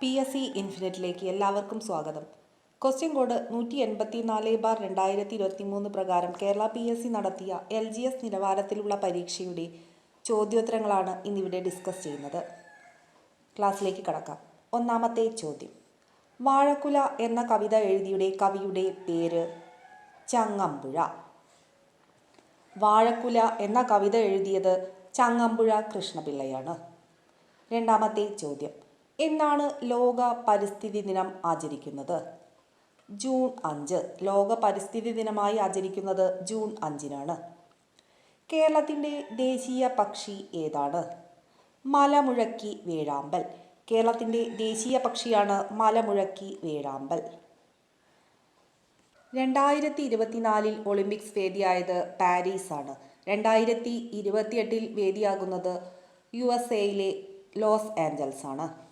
P S C ഇൻഫിനിറ്റിലേക്ക് എല്ലാവർക്കും സ്വാഗതം. Question code നൂറ്റി എൺപത്തി നാല് ബാർ രണ്ടായിരത്തി ഇരുപത്തി മൂന്ന് പ്രകാരം കേരള പി എസ് സി നടത്തിയ എൽ ജി എസ് നിലവാരത്തിലുള്ള പരീക്ഷയുടെ ചോദ്യോത്തരങ്ങളാണ് ഇന്നിവിടെ ഡിസ്കസ് ചെയ്യുന്നത്. ക്ലാസ്സിലേക്ക് കടക്കാം. ഒന്നാമത്തെ ചോദ്യം. വാഴക്കുല എന്ന കവിത എഴുതിയുടെ കവിയുടെ പേര് ചങ്ങമ്പുഴ. വാഴക്കുല എന്ന കവിത എഴുതിയത് ചങ്ങമ്പുഴ കൃഷ്ണപിള്ളയാണ്. രണ്ടാമത്തെ ചോദ്യം. എന്നാണ് ലോക പരിസ്ഥിതി ദിനം ആചരിക്കുന്നത്. ജൂൺ അഞ്ച് ലോക പരിസ്ഥിതി ദിനമായി ആചരിക്കുന്നത് ജൂൺ അഞ്ചിനാണ്. കേരളത്തിന്റെ ദേശീയ പക്ഷി ഏതാണ്? മലമുഴക്കി വേഴാമ്പൽ. കേരളത്തിന്റെ ദേശീയ പക്ഷിയാണ് മലമുഴക്കി വേഴാമ്പൽ. രണ്ടായിരത്തി ഇരുപത്തിനാലിൽ ഒളിമ്പിക്സ് വേദിയായത് പാരീസാണ്. രണ്ടായിരത്തി ഇരുപത്തിയെട്ടിൽ വേദിയാകുന്നത് യു എസ് എയിലെ ലോസ് ആഞ്ചൽസ് ആണ്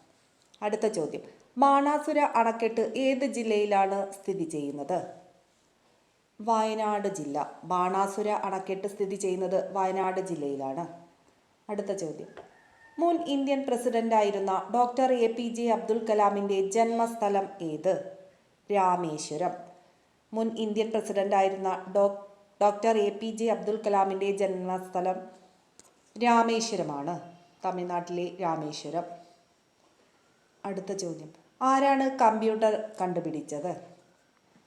അടുത്ത ചോദ്യം. മാണാസുര അണക്കെട്ട് ഏത് ജില്ലയിലാണ് സ്ഥിതി ചെയ്യുന്നത്? വയനാട് ജില്ല. ബാണാസുര അണക്കെട്ട് സ്ഥിതി ചെയ്യുന്നത് വയനാട് ജില്ലയിലാണ്. അടുത്ത ചോദ്യം. മുൻ ഇന്ത്യൻ പ്രസിഡന്റായിരുന്ന doctor A P J Abdul കലാമിന്റെ ജന്മസ്ഥലം ഏത്? രാമേശ്വരം. മുൻ ഇന്ത്യൻ പ്രസിഡന്റായിരുന്ന ഡോ doctor A P J Abdul കലാമിന്റെ ജന്മസ്ഥലം രാമേശ്വരമാണ്. തമിഴ്നാട്ടിലെ രാമേശ്വരം. അടുത്ത ചോദ്യം. ആരാണ് കമ്പ്യൂട്ടർ കണ്ടുപിടിച്ചത്?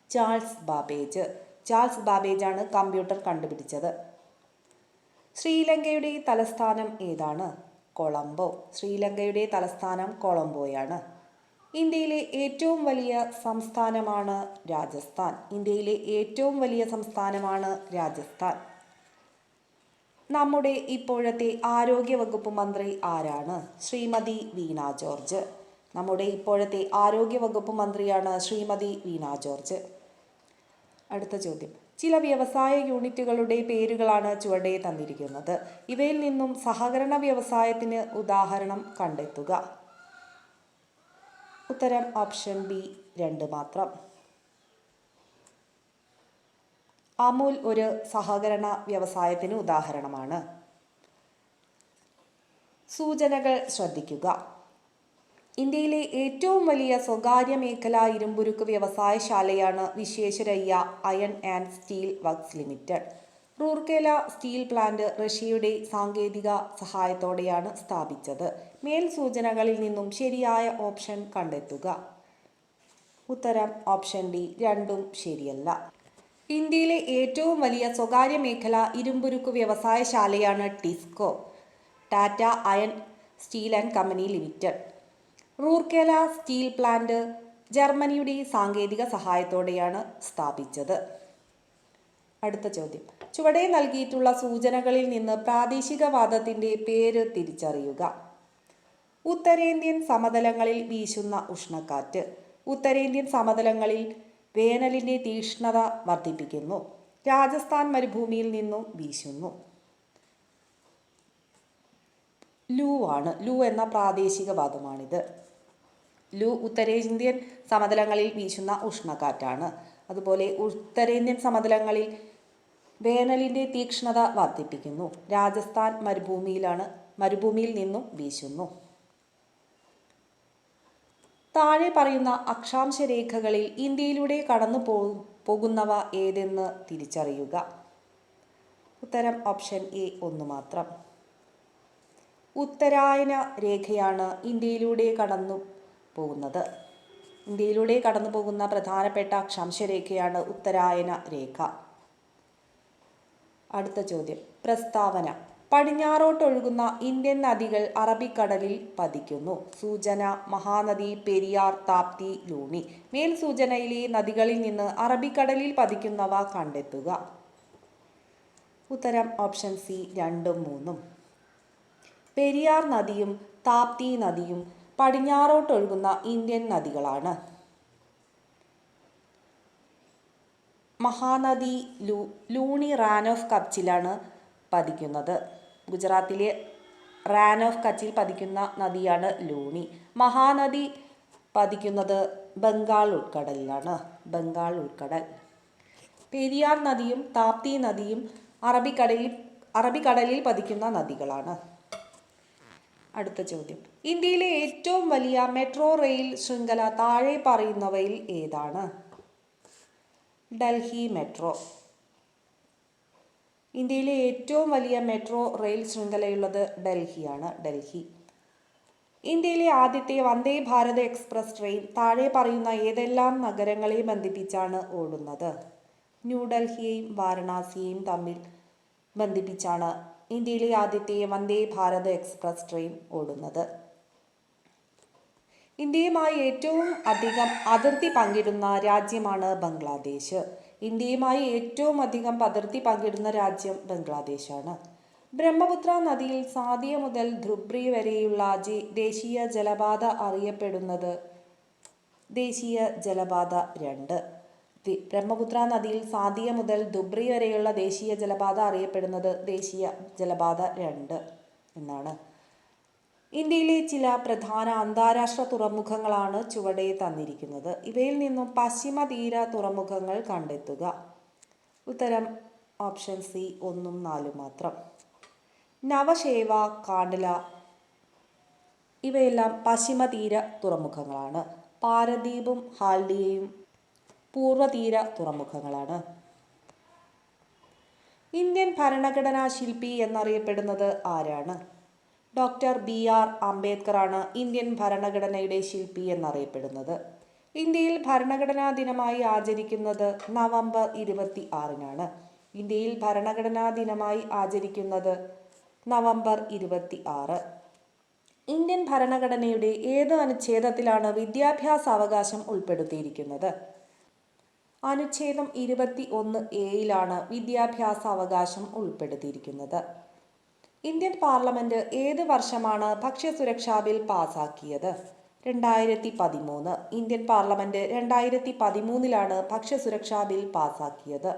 Charles Babbage. ചാൾസ് ബാബേജ് ആണ് കമ്പ്യൂട്ടർ കണ്ടുപിടിച്ചത്. ശ്രീലങ്കയുടെ തലസ്ഥാനം ഏതാണ്? കൊളംബോ. ശ്രീലങ്കയുടെ തലസ്ഥാനം കൊളംബോയാണ്. ഇന്ത്യയിലെ ഏറ്റവും വലിയ സംസ്ഥാനമാണ് രാജസ്ഥാൻ. ഇന്ത്യയിലെ ഏറ്റവും വലിയ സംസ്ഥാനമാണ് രാജസ്ഥാൻ. നമ്മുടെ ഇപ്പോഴത്തെ ആരോഗ്യവകുപ്പ് മന്ത്രി ആരാണ്? ശ്രീമതി വീണ ജോർജ്. നമ്മുടെ ഇപ്പോഴത്തെ ആരോഗ്യവകുപ്പ് മന്ത്രിയാണ് ശ്രീമതി വീണ ജോർജ്. അടുത്ത ചോദ്യം. ചില വ്യവസായ യൂണിറ്റുകളുടെ പേരുകളാണ് ചുവടെ തന്നിരിക്കുന്നത്. ഇവയിൽ നിന്നും സഹകരണ വ്യവസായത്തിന് ഉദാഹരണം കണ്ടെത്തുക. ഉത്തരം ഓപ്ഷൻ ബി രണ്ട് മാത്രം. അമൂൽ ഒരു സഹകരണ വ്യവസായത്തിന് ഉദാഹരണമാണ്. സൂചനകൾ ശ്രദ്ധിക്കുക. ഇന്ത്യയിലെ ഏറ്റവും വലിയ സ്വകാര്യ മേഖല ഇരുമ്പുരുക്ക് വ്യവസായശാലയാണ് Visvesvaraya iron and steel works limited Rourkela steel plant റഷ്യയുടെ സാങ്കേതിക സഹായത്തോടെയാണ് സ്ഥാപിച്ചത്. മേൽ സൂചനകളിൽ നിന്നും ശരിയായ ഓപ്ഷൻ കണ്ടെത്തുക. ഉത്തരം ഓപ്ഷൻ ഡി രണ്ടും ശരിയല്ല. ഇന്ത്യയിലെ ഏറ്റവും വലിയ സ്വകാര്യ മേഖല ഇരുമ്പുരുക്ക് വ്യവസായശാലയാണ് TISCO Tata iron steel and company limited Rourkela steel plant ജർമ്മനിയുടെ സാങ്കേതിക സഹായത്തോടെയാണ് സ്ഥാപിച്ചത്. അടുത്ത ചോദ്യം. ചുവടെ നൽകിയിട്ടുള്ള സൂചനകളിൽ നിന്ന് പ്രാദേശികവാദത്തിന്റെ പേര് തിരിച്ചറിയുക. ഉത്തരേന്ത്യൻ സമതലങ്ങളിൽ വീശുന്ന ഉഷ്ണക്കാറ്റ്. ഉത്തരേന്ത്യൻ സമതലങ്ങളിൽ വേനലിന്റെ തീക്ഷ്ണത വർദ്ധിപ്പിക്കുന്നു. രാജസ്ഥാൻ മരുഭൂമിയിൽ നിന്നും വീശുന്നു. ലൂ ആണ്. ലൂ എന്ന പ്രാദേശികവാദമാണിത് ലൂ ഉത്തരേന്ത്യൻ സമതലങ്ങളിൽ വീശുന്ന ഉഷ്ണക്കാറ്റാണ്. അതുപോലെ ഉത്തരേന്ത്യൻ സമതലങ്ങളിൽ വേനലിന്റെ തീക്ഷ്ണത വർദ്ധിപ്പിക്കുന്നു. രാജസ്ഥാൻ മരുഭൂമിയിലാണ് മരുഭൂമിയിൽ നിന്നും വീശുന്നു. താഴെ പറയുന്ന അക്ഷാംശ രേഖകളിൽ ഇന്ത്യയിലൂടെ കടന്നു പോ പോകുന്നവ ഏതെന്ന് തിരിച്ചറിയുക. ഉത്തരം ഓപ്ഷൻ എ ഒന്ന് മാത്രം. ഉത്തരായന രേഖയാണ് ഇന്ത്യയിലൂടെ കടന്നു പോകുന്നത്. ഇന്ത്യയിലൂടെ കടന്നു പോകുന്ന പ്രധാനപ്പെട്ട അക്ഷാംശ രേഖയാണ് ഉത്തരായന രേഖ. അടുത്ത ചോദ്യം. പ്രസ്താവന. പടിഞ്ഞാറോട്ടൊഴുകുന്ന ഇന്ത്യൻ നദികൾ അറബിക്കടലിൽ പതിക്കുന്നു. സൂചന. മഹാനദി പെരിയാർ താപ്തി ലൂണി. മേൽ സൂചനയിലെ നദികളിൽ നിന്ന് അറബിക്കടലിൽ പതിക്കുന്നവ കണ്ടെത്തുക. ഉത്തരം ഓപ്ഷൻ സി രണ്ടും മൂന്നും. പെരിയാർ നദിയും താപ്തി നദിയും പടിഞ്ഞാറോട്ടൊഴുകുന്ന ഇന്ത്യൻ നദികളാണ്. മഹാനദി ലൂ ലൂണി റാൻ ഓഫ് കച്ചിലാണ് പതിക്കുന്നത്. ഗുജറാത്തിലെ റാൻ ഓഫ് കച്ചിൽ പതിക്കുന്ന നദിയാണ് ലൂണി. മഹാനദി പതിക്കുന്നത് ബംഗാൾ ഉൾക്കടലിലാണ്. ബംഗാൾ ഉൾക്കടൽ. പെരിയാർ നദിയും താപ്തി നദിയും അറബിക്കടലിൽ അറബിക്കടലിൽ പതിക്കുന്ന നദികളാണ്. അടുത്ത ചോദ്യം. ഇന്ത്യയിലെ ഏറ്റവും വലിയ മെട്രോ റെയിൽ ശൃംഖല താഴെ പറയുന്നവയിൽ ഏതാണ്? ഡൽഹി മെട്രോ. ഇന്ത്യയിലെ ഏറ്റവും വലിയ മെട്രോ റെയിൽ ശൃംഖലയുള്ളത് ഡൽഹിയാണ്. ഡൽഹി. ഇന്ത്യയിലെ ആദ്യത്തെ വന്ദേ ഭാരത് എക്സ്പ്രസ് ട്രെയിൻ താഴെ പറയുന്ന ഏതെല്ലാം നഗരങ്ങളെ ബന്ധിപ്പിച്ചാണ് ഓടുന്നത്? ന്യൂഡൽഹിയെയും വാരണാസിയെയും തമ്മിൽ ബന്ധിപ്പിച്ചാണ് ഇന്ത്യയിലെ ആദ്യത്തെ വന്ദേ ഭാരത് എക്സ്പ്രസ് ട്രെയിൻ ഓടുന്നത്. ഇന്ത്യയുമായി ഏറ്റവും അധികം അതിർത്തി പങ്കിടുന്ന രാജ്യമാണ് ബംഗ്ലാദേശ്. ഇന്ത്യയുമായി ഏറ്റവും അധികം അതിർത്തി പങ്കിടുന്ന രാജ്യം ബംഗ്ലാദേശാണ്. ബ്രഹ്മപുത്ര നദിയിൽ സാദിയ മുതൽ ധ്രുബ്രി വരെയുള്ള ദേശീയ ജലപാത അറിയപ്പെടുന്നത് ദേശീയ ജലപാത രണ്ട്. ബ്രഹ്മപുത്ര നദിയിൽ സാദിയ മുതൽ ദുബ്രി വരെയുള്ള ദേശീയ ജലപാത അറിയപ്പെടുന്നത് ദേശീയ ജലപാത രണ്ട് എന്നാണ്. ഇന്ത്യയിലെ ചില പ്രധാന അന്താരാഷ്ട്ര തുറമുഖങ്ങളാണ് ചുവടെ തന്നിരിക്കുന്നത്. ഇവയിൽ നിന്നും പശ്ചിമ തീര തുറമുഖങ്ങൾ കണ്ടെത്തുക. ഉത്തരം ഓപ്ഷൻ സി ഒന്നും നാലും മാത്രം. നവശേവ കാണ്ടല ഇവയെല്ലാം പശ്ചിമ തീര തുറമുഖങ്ങളാണ്. പാരദ്വീപും ഹാൽഡിയയും പൂർവതീര തുറമുഖങ്ങളാണ്. ഇന്ത്യൻ ഭരണഘടനാ ശില്പി എന്നറിയപ്പെടുന്നത് ആരാണ്? ഡോക്ടർ ബി ആർ അംബേദ്കർ ആണ് ഇന്ത്യൻ ഭരണഘടനയുടെ ശില്പി എന്നറിയപ്പെടുന്നത്. ഇന്ത്യയിൽ ഭരണഘടനാ ദിനമായി ആചരിക്കുന്നത് നവംബർ ഇരുപത്തി ആറിനാണ് ഇന്ത്യയിൽ ഭരണഘടനാ ദിനമായി ആചരിക്കുന്നത് നവംബർ ഇരുപത്തി ആറ് ഇന്ത്യൻ ഭരണഘടനയുടെ ഏത് അനുച്ഛേദത്തിലാണ് വിദ്യാഭ്യാസ അവകാശം ഉൾപ്പെടുത്തിയിരിക്കുന്നത്? അനുച്ഛേദം ഇരുപത്തി ഒന്ന് എയിലാണ് വിദ്യാഭ്യാസ അവകാശം ഉൾപ്പെടുത്തിയിരിക്കുന്നത്. ഇന്ത്യൻ പാർലമെന്റ് ഏത് വർഷമാണ് ഭക്ഷ്യസുരക്ഷാ ബിൽ പാസാക്കിയത്? രണ്ടായിരത്തി പതിമൂന്ന് ഇന്ത്യൻ പാർലമെന്റ് രണ്ടായിരത്തി പതിമൂന്നിലാണ് ഭക്ഷ്യസുരക്ഷാ ബിൽ പാസാക്കിയത്.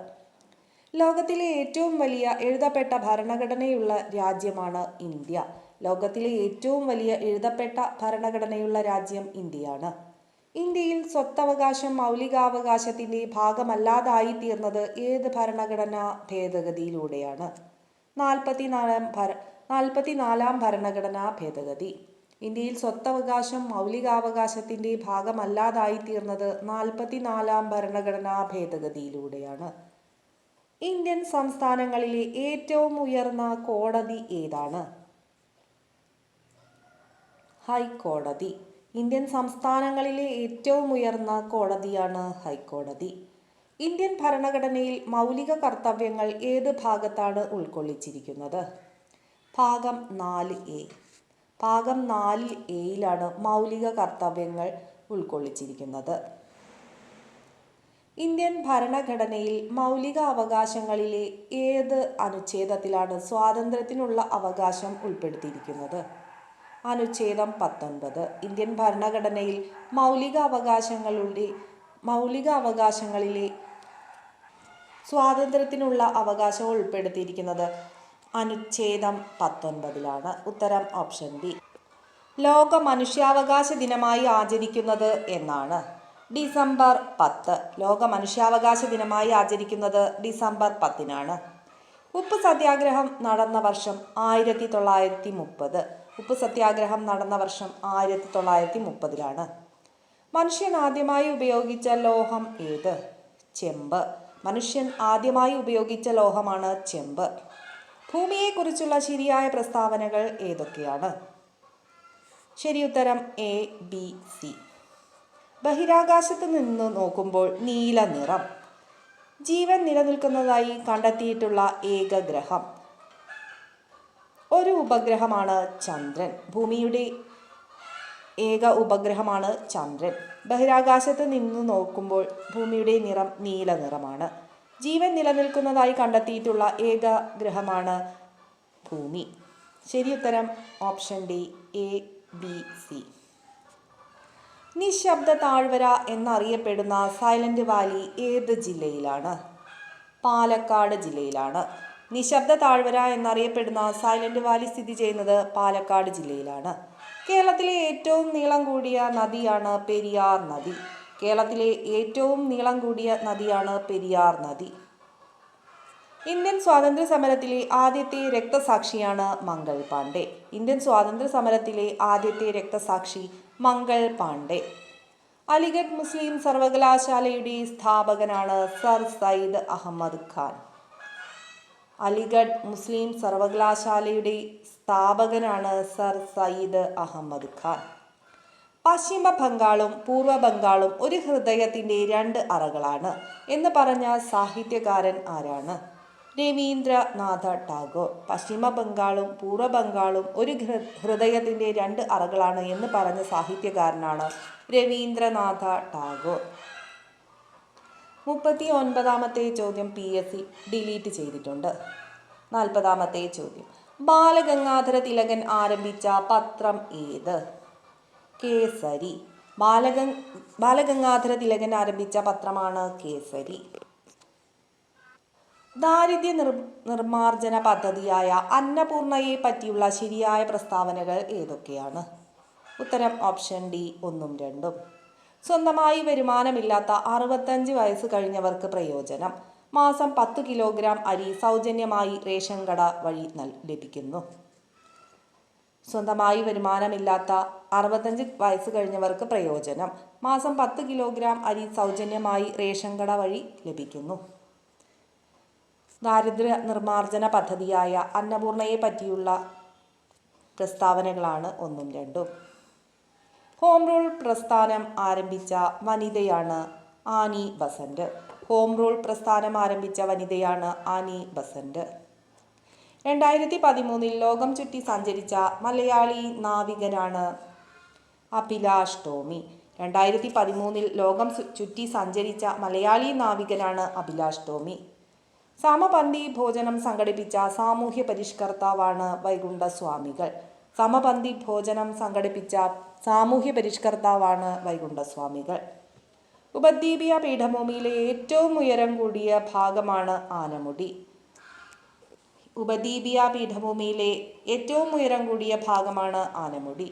ലോകത്തിലെ ഏറ്റവും വലിയ എഴുതപ്പെട്ട ഭരണഘടനയുള്ള രാജ്യമാണ് ഇന്ത്യ. ലോകത്തിലെ ഏറ്റവും വലിയ എഴുതപ്പെട്ട ഭരണഘടനയുള്ള രാജ്യം ഇന്ത്യയാണ്. ഇന്ത്യയിൽ സ്വത്തവകാശം മൗലികാവകാശത്തിന്റെ ഭാഗമല്ലാതായി തീർന്നത് ഏത് ഭരണഘടനാ ഭേദഗതിയിലൂടെയാണ്? നാൽപ്പത്തിനാലാം ഭര നാൽപ്പത്തിനാലാം ഭരണഘടനാ ഭേദഗതി. ഇന്ത്യയിൽ സ്വത്തവകാശം മൗലികാവകാശത്തിന്റെ ഭാഗമല്ലാതായി തീർന്നത് നാൽപ്പത്തിനാലാം ഭരണഘടനാ ഭേദഗതിയിലൂടെയാണ്. ഇന്ത്യൻ സംസ്ഥാനങ്ങളിലെ ഏറ്റവും ഉയർന്ന കോടതി ഏതാണ്? ഹൈക്കോടതി. ഇന്ത്യൻ സംസ്ഥാനങ്ങളിലെ ഏറ്റവും ഉയർന്ന കോടതിയാണ് ഹൈക്കോടതി. ഇന്ത്യൻ ഭരണഘടനയിൽ മൗലിക കർത്തവ്യങ്ങൾ ഏത് ഭാഗത്താണ് ഉൾക്കൊള്ളിച്ചിരിക്കുന്നത്? ഭാഗം നാല് എ. ഭാഗം നാല് എയിലാണ് മൗലിക കർത്തവ്യങ്ങൾ ഉൾക്കൊള്ളിച്ചിരിക്കുന്നത്. ഇന്ത്യൻ ഭരണഘടനയിൽ മൗലിക അവകാശങ്ങളിലെ ഏത് അനുച്ഛേദത്തിലാണ് സ്വാതന്ത്ര്യത്തിനുള്ള അവകാശം ഉൾപ്പെടുത്തിയിരിക്കുന്നത്? അനുച്ഛേദം പത്തൊൻപത്. ഇന്ത്യൻ ഭരണഘടനയിൽ മൗലിക അവകാശങ്ങളുടെ മൗലിക അവകാശങ്ങളിലെ സ്വാതന്ത്ര്യത്തിനുള്ള അവകാശം ഉൾപ്പെടുത്തിയിരിക്കുന്നത് അനുച്ഛേദം പത്തൊൻപതിലാണ്. ഉത്തരം ഓപ്ഷൻ ബി. ലോക മനുഷ്യാവകാശ ദിനമായി ആചരിക്കുന്നത് എന്നാണ്. ഡിസംബർ പത്ത്. ലോക മനുഷ്യാവകാശ ദിനമായി ആചരിക്കുന്നത് ഡിസംബർ പത്തിനാണ്. ഉപ്പ് സത്യാഗ്രഹം നടന്ന വർഷം ആയിരത്തി തൊള്ളായിരത്തി മുപ്പത്. ഉപ്പ് സത്യാഗ്രഹം നടന്ന വർഷം ആയിരത്തി തൊള്ളായിരത്തി മുപ്പതിലാണ് മനുഷ്യൻ ആദ്യമായി ഉപയോഗിച്ച ലോഹം ഏത്? ചെമ്പ്. മനുഷ്യൻ ആദ്യമായി ഉപയോഗിച്ച ലോഹമാണ് ചെമ്പ്. ഭൂമിയെക്കുറിച്ചുള്ള ശരിയായ പ്രസ്താവനകൾ ഏതൊക്കെയാണ്? ശരിയുത്തരം എ ബി സി ബഹിരാകാശത്ത് നിന്ന് നോക്കുമ്പോൾ നീല നിറം. ജീവൻ നിലനിൽക്കുന്നതായി കണ്ടെത്തിയിട്ടുള്ള ഏക ഗ്രഹം ഒരു ഉപഗ്രഹമാണ് ചന്ദ്രൻ. ഭൂമിയുടെ ഏക ഉപഗ്രഹമാണ് ചന്ദ്രൻ. ബഹിരാകാശത്ത് നിന്ന് നോക്കുമ്പോൾ ഭൂമിയുടെ നിറം നീല നിറമാണ്. ജീവൻ നിലനിൽക്കുന്നതായി കണ്ടെത്തിയിട്ടുള്ള ഏക ഗ്രഹമാണ് ഭൂമി. ശരിയുത്തരം option D A B C. നിശബ്ദ താഴ്വര എന്നറിയപ്പെടുന്ന സൈലന്റ് വാലി ഏത് ജില്ലയിലാണ്? പാലക്കാട് ജില്ലയിലാണ്. നിശബ്ദ താഴ്വര എന്നറിയപ്പെടുന്ന സൈലന്റ് വാലി സ്ഥിതി ചെയ്യുന്നത് പാലക്കാട് ജില്ലയിലാണ്. കേരളത്തിലെ ഏറ്റവും നീളം കൂടിയ നദിയാണ് പെരിയാർ നദി. കേരളത്തിലെ ഏറ്റവും നീളം കൂടിയ നദിയാണ് പെരിയാർ നദി. ഇന്ത്യൻ സ്വാതന്ത്ര്യ സമരത്തിലെ ആദ്യത്തെ രക്തസാക്ഷിയാണ് മംഗൾ പാണ്ഡെ. ഇന്ത്യൻ സ്വാതന്ത്ര്യ സമരത്തിലെ ആദ്യത്തെ രക്തസാക്ഷി മംഗൾ പാണ്ഡെ. അലിഗഡ് മുസ്ലിം സർവകലാശാലയുടെ സ്ഥാപകനാണ് സർ സയ്യിദ് അഹമ്മദ് ഖാൻ. അലിഗഡ് മുസ്ലിം സർവകലാശാലയുടെ സ്ഥാപകനാണ് സർ സയ്യിദ് അഹമ്മദ് ഖാൻ. പശ്ചിമ ബംഗാളും പൂർവ ബംഗാളും ഒരു ഹൃദയത്തിന്റെ രണ്ട് അറകളാണ് എന്ന് പറഞ്ഞ സാഹിത്യകാരൻ ആരാണ്? രവീന്ദ്രനാഥ ടാഗോർ. പശ്ചിമ ബംഗാളും പൂർവ ബംഗാളും ഒരു ഹൃദയത്തിന്റെ രണ്ട് അറകളാണ് എന്ന് പറഞ്ഞ സാഹിത്യകാരനാണ് രവീന്ദ്രനാഥ ടാഗോർ. മുപ്പത്തി ഒൻപതാമത്തെ ചോദ്യം പി എസ് സി ഡിലീറ്റ് ചെയ്തിട്ടുണ്ട്. നാൽപ്പതാമത്തെ ചോദ്യം. ബാലഗംഗാധര തിലകൻ ആരംഭിച്ച പത്രം ഏത്? കേസരി. ബാലഗ ബാലഗംഗാധര തിലകൻ ആരംഭിച്ച പത്രമാണ് കേസരി. ദാരിദ്ര്യ നിർ നിർമ്മാർജന പദ്ധതിയായ അന്നപൂർണയെ പറ്റിയുള്ള ശരിയായ പ്രസ്താവനകൾ ഏതൊക്കെയാണ്? ഉത്തരം ഓപ്ഷൻ ഡി ഒന്നും രണ്ടും. സ്വന്തമായി വരുമാനമില്ലാത്ത അറുപത്തഞ്ച് വയസ്സ് കഴിഞ്ഞവർക്ക് പ്രയോജനം. മാസം പത്ത് കിലോഗ്രാം അരി സൗജന്യമായി റേഷൻ കട വഴി ലഭിക്കുന്നു. സ്വന്തമായി വരുമാനമില്ലാത്ത അറുപത്തഞ്ച് വയസ്സ് കഴിഞ്ഞവർക്ക് പ്രയോജനം. മാസം പത്ത് കിലോഗ്രാം അരി സൗജന്യമായി റേഷൻ കട വഴി ലഭിക്കുന്നു. ദാരിദ്ര്യ നിർമ്മാർജന പദ്ധതിയായ അന്നപൂർണയെ പറ്റിയുള്ള പ്രസ്താവനകളാണ് ഒന്നും രണ്ടും. ഹോം റൂൾ പ്രസ്ഥാനം ആരംഭിച്ച വനിതയാണ് ആനി ബസന്റ്. ഹോം റൂൾ പ്രസ്ഥാനം ആരംഭിച്ച വനിതയാണ് ആനി ബസന്റ്. രണ്ടായിരത്തി പതിമൂന്നിൽ ലോകം ചുറ്റി സഞ്ചരിച്ച മലയാളി നാവികനാണ് അഭിലാഷ് ടോമി. രണ്ടായിരത്തി പതിമൂന്നിൽ ലോകം ചുറ്റി സഞ്ചരിച്ച മലയാളി നാവികനാണ് അഭിലാഷ് ടോമി. സമപന്തി ഭോജനം സംഘടിപ്പിച്ച സാമൂഹ്യ പരിഷ്കർത്താവാണ് വൈകുണ്ഠ സ്വാമികൾ സമപന്തി ഭോജനം സംഘടിപ്പിച്ച സാമൂഹ്യ പരിഷ്കർത്താവാണ് വൈകുണ്ഠസ്വാമികൾ. ഉപദ്വീപിയ പീഠഭൂമിയിലെ ഏറ്റവും ഉയരം കൂടിയ ഭാഗമാണ് ആനമുടി. ഉപദ്വീപീയ പീഠഭൂമിയിലെ ഏറ്റവും ഉയരം കൂടിയ ഭാഗമാണ് ആനമുടി.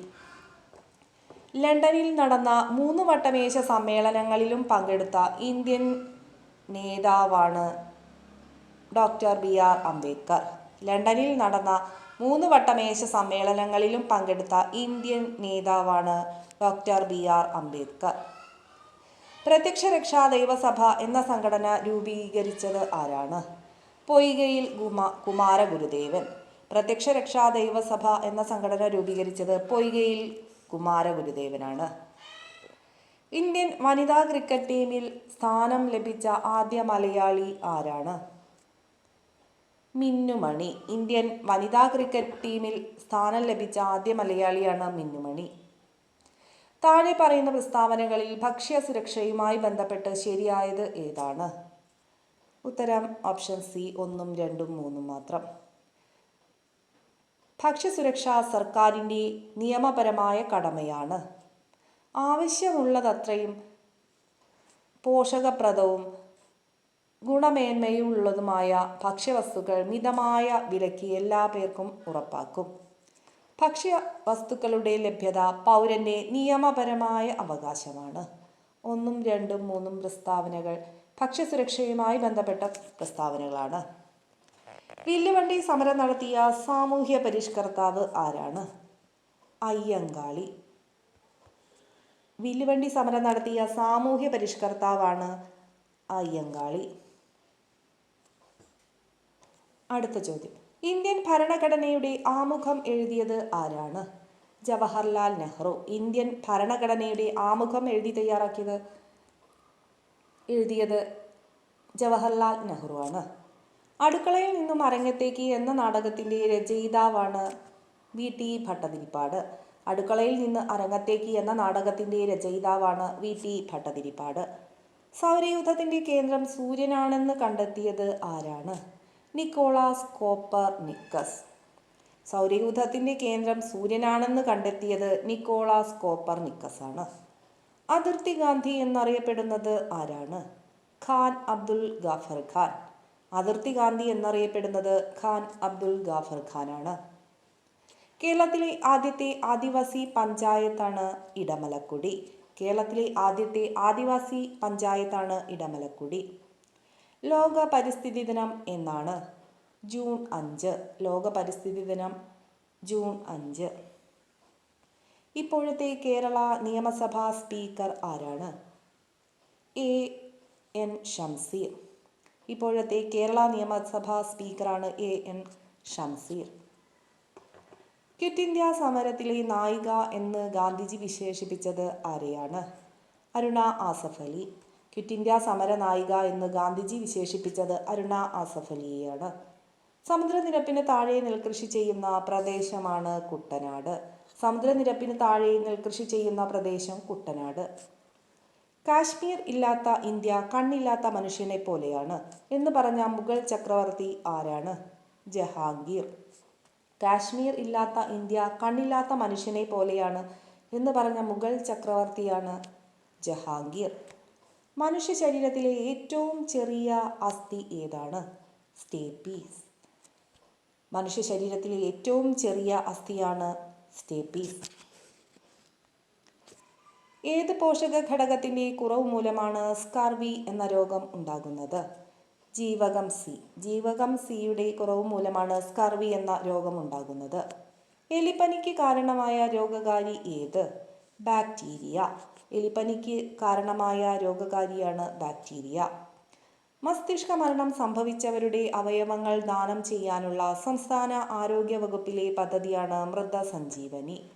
ലണ്ടനിൽ നടന്ന മൂന്ന് വട്ടമേശ സമ്മേളനങ്ങളിലും പങ്കെടുത്ത ഇന്ത്യൻ നേതാവാണ് ഡോക്ടർ ബി ആർ അംബേദ്കർ. ലണ്ടനിൽ നടന്ന മൂന്ന് വട്ടമേശ സമ്മേളനങ്ങളിലും പങ്കെടുത്ത ഇന്ത്യൻ നേതാവാണ് ഡോക്ടർ ബി ആർ അംബേദ്കർ. പ്രത്യക്ഷ രക്ഷാ ദൈവസഭ എന്ന സംഘടന രൂപീകരിച്ചത് ആരാണ്? പൊയ്കയിൽ കുമാ കുമാര ഗുരുദേവൻ. പ്രത്യക്ഷ രക്ഷാ ദൈവസഭ എന്ന സംഘടന രൂപീകരിച്ചത് പൊയ്കയിൽ കുമാര ഗുരുദേവനാണ്. ഇന്ത്യൻ വനിതാ ക്രിക്കറ്റ് ടീമിൽ സ്ഥാനം ലഭിച്ച ആദ്യ മലയാളി ആരാണ്? മിന്നുമണി. ഇന്ത്യൻ വനിതാ ക്രിക്കറ്റ് ടീമിൽ സ്ഥാനം ലഭിച്ച ആദ്യ മലയാളിയാണ് മിന്നുമണി. താഴെ പറയുന്ന പ്രസ്താവനകളിൽ ഭക്ഷ്യ സുരക്ഷയുമായി ബന്ധപ്പെട്ട് ശരിയായത് ഏതാണ്? ഉത്തരം ഓപ്ഷൻ സി ഒന്നും രണ്ടും മൂന്നും മാത്രം. ഭക്ഷ്യസുരക്ഷ സർക്കാരിന്റെ നിയമപരമായ കടമയാണ്. ആവശ്യമുള്ളതത്രയും പോഷകപ്രദവും ഗുണമേന്മയുള്ളതുമായ ഭക്ഷ്യവസ്തുക്കൾ മിതമായ വിലയ്ക്ക് എല്ലാ പേർക്കും ഉറപ്പാക്കും. ഭക്ഷ്യവസ്തുക്കളുടെ ലഭ്യത പൗരന്റെ നിയമപരമായ അവകാശമാണ്. ഒന്നും രണ്ടും മൂന്നും പ്രസ്താവനകൾ ഭക്ഷ്യസുരക്ഷയുമായി ബന്ധപ്പെട്ട പ്രസ്താവനകളാണ്. വില്ലുവണ്ടി സമരം നടത്തിയ സാമൂഹ്യ പരിഷ്കർത്താവ് ആരാണ്? അയ്യങ്കാളി. വില്ലുവണ്ടി സമരം നടത്തിയ സാമൂഹ്യ പരിഷ്കർത്താവാണ് അയ്യങ്കാളി. അടുത്ത ചോദ്യം. ഇന്ത്യൻ ഭരണഘടനയുടെ ആമുഖം എഴുതിയത് ആരാണ്? ജവഹർലാൽ നെഹ്റു. ഇന്ത്യൻ ഭരണഘടനയുടെ ആമുഖം എഴുതി തയ്യാറാക്കിയത് എഴുതിയത് ജവഹർലാൽ നെഹ്റു ആണ്. അടുക്കളയിൽ നിന്നും അരങ്ങത്തേക്ക് എന്ന നാടകത്തിന്റെ രചയിതാവാണ് വി. ടി. ഭട്ടതിരിപ്പാട്. അടുക്കളയിൽ നിന്ന് അരങ്ങത്തേക്ക് എന്ന നാടകത്തിന്റെ രചയിതാവാണ് വി. ടി. ഭട്ടതിരിപ്പാട്. സൗരയൂഥത്തിന്റെ കേന്ദ്രം സൂര്യനാണെന്ന് കണ്ടെത്തിയത് ആരാണ്? Nicolaus Copernicus. സൗരയൂഥത്തിന്റെ കേന്ദ്രം സൂര്യനാണെന്ന് കണ്ടെത്തിയത് നിക്കോളാസ് കോപ്പർ നിക്കസാണ്. അതിർത്തി ഗാന്ധി എന്നറിയപ്പെടുന്നത് ആരാണ്? ഖാൻ അബ്ദുൽ ഗാഫർ ഖാൻ. അതിർത്തി ഗാന്ധി എന്നറിയപ്പെടുന്നത് ഖാൻ അബ്ദുൽ ഗാഫർ ഖാനാണ്. കേരളത്തിലെ ആദ്യത്തെ ആദിവാസി പഞ്ചായത്താണ് ഇടമലക്കുടി. കേരളത്തിലെ ആദ്യത്തെ ആദിവാസി പഞ്ചായത്താണ് ഇടമലക്കുടി. ലോക പരിസ്ഥിതി ദിനം എന്നാണ്. ജൂൺ അഞ്ച് ലോക പരിസ്ഥിതി ദിനം ജൂൺ അഞ്ച്. ഇപ്പോഴത്തെ കേരള നിയമസഭാ സ്പീക്കർ ആരാണ്? എ. എൻ. ഷംസീർ. ഇപ്പോഴത്തെ കേരള നിയമസഭാ സ്പീക്കറാണ് A. N. Shamseer. Quit India സമരത്തിലെ നായിക എന്ന് ഗാന്ധിജി വിശേഷിപ്പിച്ചത് ആരെയാണ്? അരുണ ആസഫ് അലി. ക്വിറ്റ് ഇന്ത്യ സമര നായിക എന്ന് ഗാന്ധിജി വിശേഷിപ്പിച്ചത് അരുണ ആസഫലിയെയാണ് സമുദ്രനിരപ്പിന് താഴെ നെൽകൃഷി ചെയ്യുന്ന പ്രദേശമാണ് കുട്ടനാട്. സമുദ്രനിരപ്പിന് താഴെ നെൽകൃഷി ചെയ്യുന്ന പ്രദേശം കുട്ടനാട്. കാശ്മീർ ഇല്ലാത്ത ഇന്ത്യ കണ്ണില്ലാത്ത മനുഷ്യനെ പോലെയാണ് എന്ന് പറഞ്ഞ മുഗൾ ചക്രവർത്തി ആരാണ്? ജഹാംഗീർ. കാശ്മീർ ഇല്ലാത്ത ഇന്ത്യ കണ്ണില്ലാത്ത മനുഷ്യനെ പോലെയാണ് എന്ന് പറഞ്ഞ മുഗൾ ചക്രവർത്തിയാണ് ജഹാംഗീർ. മനുഷ്യ ശരീരത്തിലെ ഏറ്റവും ചെറിയ അസ്ഥി ഏതാണ്? സ്റ്റേപ്പീസ്. മനുഷ്യ ശരീരത്തിലെ ഏറ്റവും ചെറിയ അസ്ഥിയാണ് സ്റ്റേപ്പീസ്. ഏത് പോഷക ഘടകത്തിന്റെ കുറവ് മൂലമാണ് സ്കാർവി എന്ന രോഗം ഉണ്ടാകുന്നത്? ജീവകം സി. ജീവകം സിയുടെ കുറവ് മൂലമാണ് സ്കർവി എന്ന രോഗം ഉണ്ടാകുന്നത്. എലിപ്പനിക്ക് കാരണമായ രോഗകാരി ഏത്? ബാക്ടീരിയ. എലിപ്പനിക്ക് കാരണമായ രോഗകാരിയാണ് ബാക്ടീരിയ. മസ്തിഷ്ക മരണം സംഭവിച്ചവരുടെ അവയവങ്ങൾ ദാനം ചെയ്യാനുള്ള സംസ്ഥാന ആരോഗ്യ വകുപ്പിലെ പദ്ധതിയാണ് മൃതസഞ്ജീവനി.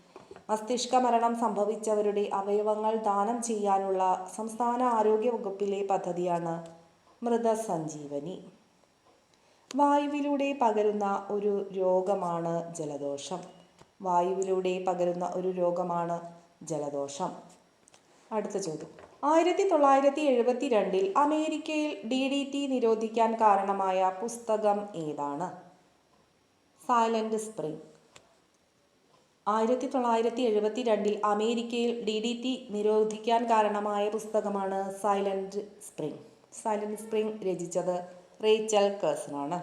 മസ്തിഷ്ക മരണം സംഭവിച്ചവരുടെ അവയവങ്ങൾ ദാനം ചെയ്യാനുള്ള സംസ്ഥാന ആരോഗ്യ വകുപ്പിലെ പദ്ധതിയാണ് മൃതസഞ്ജീവനി. വായുവിലൂടെ പകരുന്ന ഒരു രോഗമാണ് ജലദോഷം. വായുവിലൂടെ പകരുന്ന ഒരു രോഗമാണ് ജലദോഷം. അടുത്ത ചോദ്യം. ആയിരത്തി തൊള്ളായിരത്തി എഴുപത്തി രണ്ടിൽ അമേരിക്കയിൽ ഡി ഡി ടി നിരോധിക്കാൻ കാരണമായ പുസ്തകം ഏതാണ്? സൈലന്റ് സ്പ്രിംഗ് ആയിരത്തി തൊള്ളായിരത്തി എഴുപത്തി രണ്ടിൽ അമേരിക്കയിൽ ഡി ഡി ടി നിരോധിക്കാൻ കാരണമായ പുസ്തകമാണ് സൈലന്റ് സ്പ്രിംഗ് സൈലന്റ് സ്പ്രിംഗ് രചിച്ചത് റേച്ചൽ കേഴ്സണാണ്.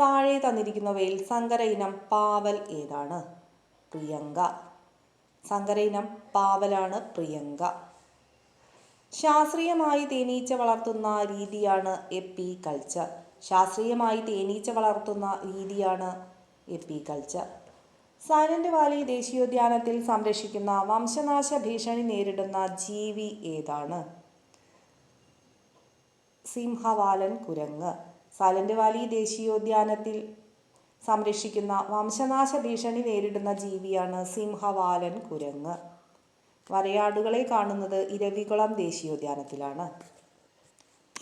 താഴെ തന്നിരിക്കുന്നവയിൽ സങ്കര ഇനം പാവൽ ഏതാണ്? പ്രിയങ്ക. സങ്കര ഇനം പാവലാണ് പ്രിയങ്ക. ശാസ്ത്രീയമായി തേനീച്ച വളർത്തുന്ന രീതിയാണ് എപ്പി കൾച്ചർ ശാസ്ത്രീയമായി തേനീച്ച വളർത്തുന്ന രീതിയാണ് എപ്പി കൾച്ചർ സൈലന്റ് വാലി ദേശീയോദ്യാനത്തിൽ സംരക്ഷിക്കുന്ന വംശനാശ ഭീഷണി നേരിടുന്ന ജീവി ഏതാണ്? സിംഹവാലൻ കുരങ്ങ്. സൈലന്റ് വാലി ദേശീയോദ്യാനത്തിൽ സംരക്ഷിക്കുന്ന വംശനാശ ഭീഷണി നേരിടുന്ന ജീവിയാണ് സിംഹവാലൻ കുരങ്ങ്. വരയാടുകളെ കാണുന്നത് ഇരവികുളം ദേശീയോദ്യാനത്തിലാണ്.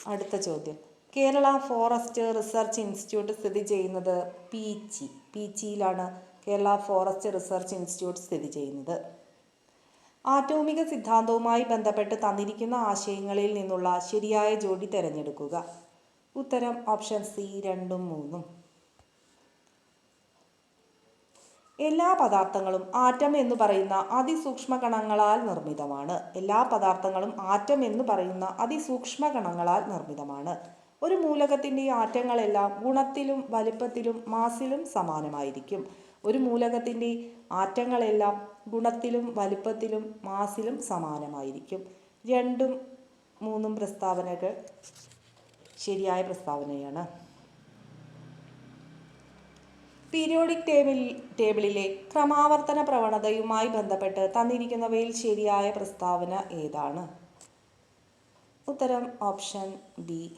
അടുത്ത ചോദ്യം. കേരള ഫോറസ്റ്റ് റിസർച്ച് ഇൻസ്റ്റിറ്റ്യൂട്ട് സ്ഥിതി ചെയ്യുന്നത് പീച്ചി. പീച്ചിയിലാണ് കേരള ഫോറസ്റ്റ് റിസർച്ച് ഇൻസ്റ്റിറ്റ്യൂട്ട് സ്ഥിതി ചെയ്യുന്നത്. ആറ്റോമിക സിദ്ധാന്തവുമായി ബന്ധപ്പെട്ട് തന്നിരിക്കുന്ന ആശയങ്ങളിൽ നിന്നുള്ള ശരിയായ ജോഡി തിരഞ്ഞെടുക്കുക. ഉത്തരം ഓപ്ഷൻ സി രണ്ടും മൂന്നും. എല്ലാ പദാർത്ഥങ്ങളും ആറ്റം എന്ന് പറയുന്ന അതിസൂക്ഷ്മ കണങ്ങളാൽ നിർമ്മിതമാണ്. എല്ലാ പദാർത്ഥങ്ങളും ആറ്റം എന്ന് പറയുന്ന അതിസൂക്ഷ്മ കണങ്ങളാൽ നിർമ്മിതമാണ്. ഒരു മൂലകത്തിന്റെ ആറ്റങ്ങളെല്ലാം ഗുണത്തിലും വലിപ്പത്തിലും മാസിലും സമാനമായിരിക്കും. ഒരു മൂലകത്തിന്റെ ആറ്റങ്ങളെല്ലാം ഗുണത്തിലും വലിപ്പത്തിലും മാസിലും സമാനമായിരിക്കും. രണ്ടും മൂന്നും പ്രസ്താവനകൾ ശരിയായ പ്രസ്താവനയാണ്. പീരിയോഡിക് ടേബിൾ ടേബിളിലെ ക്രമാവർത്തന പ്രവണതയുമായി ബന്ധപ്പെട്ട് തന്നിരിക്കുന്നവയിൽ ശരിയായ പ്രസ്താവന ഏതാണ്? ഉത്തരം ഓപ്ഷൻ ബി.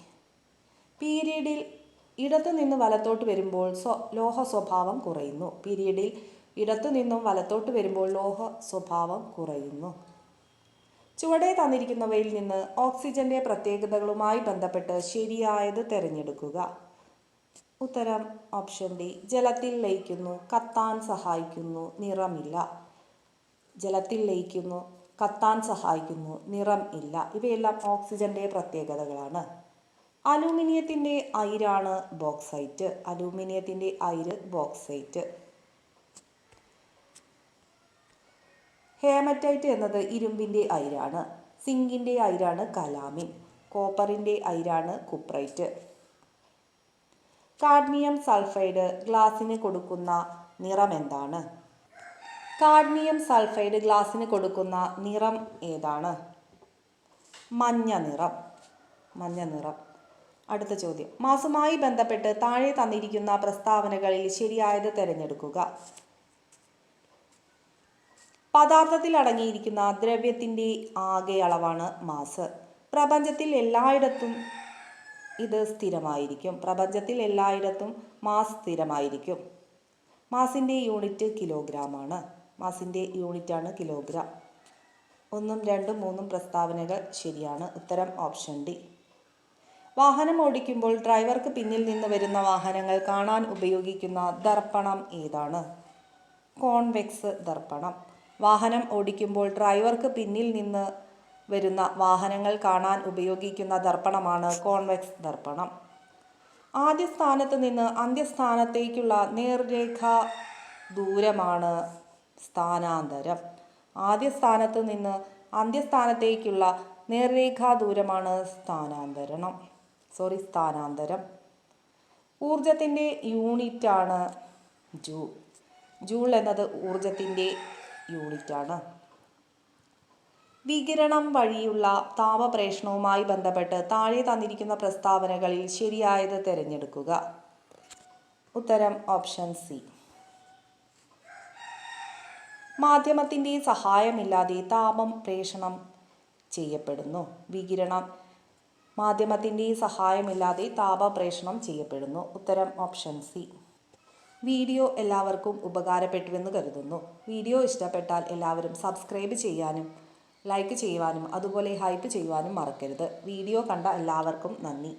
പീരീഡിൽ ഇടത്തു നിന്ന് വലത്തോട്ട് വരുമ്പോൾ സ്വ ലോഹ സ്വഭാവം കുറയുന്നു. പീരീഡിൽ ഇടത്തു നിന്നും വലത്തോട്ട് വരുമ്പോൾ ലോഹ സ്വഭാവം കുറയുന്നു. ചുവടെ തന്നിരിക്കുന്നവയിൽ നിന്ന് ഓക്സിജന്റെ പ്രത്യേകതകളുമായി ബന്ധപ്പെട്ട് ശരിയായത് തിരഞ്ഞെടുക്കുക. ഉത്തരം ഓപ്ഷൻ ഡി ജലത്തിൽ ലയിക്കുന്നു കത്താൻ സഹായിക്കുന്നു നിറമില്ല. ജലത്തിൽ ലയിക്കുന്നു കത്താൻ സഹായിക്കുന്നു നിറം ഇല്ല. ഇവയെല്ലാം ഓക്സിജന്റെ പ്രത്യേകതകളാണ്. അലൂമിനിയത്തിന്റെ അയിരാണ് ബോക്സൈറ്റ് അലൂമിനിയത്തിന്റെ അയിര് ബോക്സൈറ്റ് ഹേമറ്റൈറ്റ് എന്നത് ഇരുമ്പിന്റെ അയിരാണ്. സിങ്കിന്റെ അയിരാണ് കലാമിൻ. കോപ്പറിന്റെ അയിരാണ് കുപ്രൈറ്റ്. കാഡ്മിയം സൾഫൈഡ് ഗ്ലാസിന് കൊടുക്കുന്ന നിറം എന്താണ് കാഡ്മിയം സൾഫൈഡ് ഗ്ലാസിന് കൊടുക്കുന്ന നിറം ഏതാണ്? മഞ്ഞ നിറം. മഞ്ഞ നിറം. അടുത്ത ചോദ്യം. മാസുമായി ബന്ധപ്പെട്ട് താഴെ തന്നിരിക്കുന്ന പ്രസ്താവനകളിൽ ശരിയായത് തിരഞ്ഞെടുക്കുക. പദാർത്ഥത്തിൽ അടങ്ങിയിരിക്കുന്ന ദ്രവ്യത്തിന്റെ ആകെ അളവാണ് മാസ്. പ്രപഞ്ചത്തിൽ എല്ലായിടത്തും ഇത് സ്ഥിരമായിരിക്കും. പ്രപഞ്ചത്തിൽ എല്ലായിടത്തും മാസ് സ്ഥിരമായിരിക്കും. മാസിന്റെ യൂണിറ്റ് കിലോഗ്രാം കിലോഗ്രാമാണ്. മാസിന്റെ യൂണിറ്റാണ് കിലോഗ്രാം. ഒന്നും രണ്ടും മൂന്നും പ്രസ്താവനകൾ ശരിയാണ്. ഉത്തരം ഓപ്ഷൻ ഡി. വാഹനം ഓടിക്കുമ്പോൾ ഡ്രൈവർക്ക് പിന്നിൽ നിന്ന് വരുന്ന വാഹനങ്ങൾ കാണാൻ ഉപയോഗിക്കുന്ന ദർപ്പണം ഏതാണ്? കോൺവെക്സ് ദർപ്പണം. വാഹനം ഓടിക്കുമ്പോൾ ഡ്രൈവർക്ക് പിന്നിൽ നിന്ന് വരുന്ന വാഹനങ്ങൾ കാണാൻ ഉപയോഗിക്കുന്ന ദർപ്പണമാണ് കോൺവെക്സ് ദർപ്പണം. ആദ്യ സ്ഥാനത്ത് നിന്ന് അന്ത്യസ്ഥാനത്തേക്കുള്ള നേർരേഖ ദൂരമാണ് സ്ഥാനാന്തരം. ആദ്യ സ്ഥാനത്ത് നിന്ന് അന്ത്യസ്ഥാനത്തേക്കുള്ള നേർരേഖാ ദൂരമാണ് സ്ഥാനാന്തരണം. സോറി സ്ഥാനാന്തരം. ഊർജത്തിന്റെ യൂണിറ്റാണ് ജൂൾ. ജൂൾ എന്നത് ഊർജത്തിന്റെ യൂണിറ്റാണ്. വികിരണം വഴിയുള്ള താപപ്രേഷണവുമായി ബന്ധപ്പെട്ട് താഴെ തന്നിരിക്കുന്ന പ്രസ്താവനകളിൽ ശരിയായത് തിരഞ്ഞെടുക്കുക. ഉത്തരം ഓപ്ഷൻ സി. മാധ്യമത്തിന്റെ സഹായമില്ലാതെ താപം പ്രേഷണം ചെയ്യപ്പെടുന്നു. വികിരണം മാധ്യമത്തിന്റെ സഹായമില്ലാതെ താപപ്രേഷണം ചെയ്യപ്പെടുന്നു. ഉത്തരം ഓപ്ഷൻ സി. വീഡിയോ എല്ലാവർക്കും ഉപകാരപ്പെട്ടുവെന്ന് കരുതുന്നു. വീഡിയോ ഇഷ്ടപ്പെട്ടാൽ എല്ലാവരും സബ്സ്ക്രൈബ് ചെയ്യാനും ലൈക്ക് ചെയ്യുവാനും അതുപോലെ ഹൈപ്പ് ചെയ്യുവാനും മറക്കരുത്. വീഡിയോ കണ്ട എല്ലാവർക്കും നന്ദി.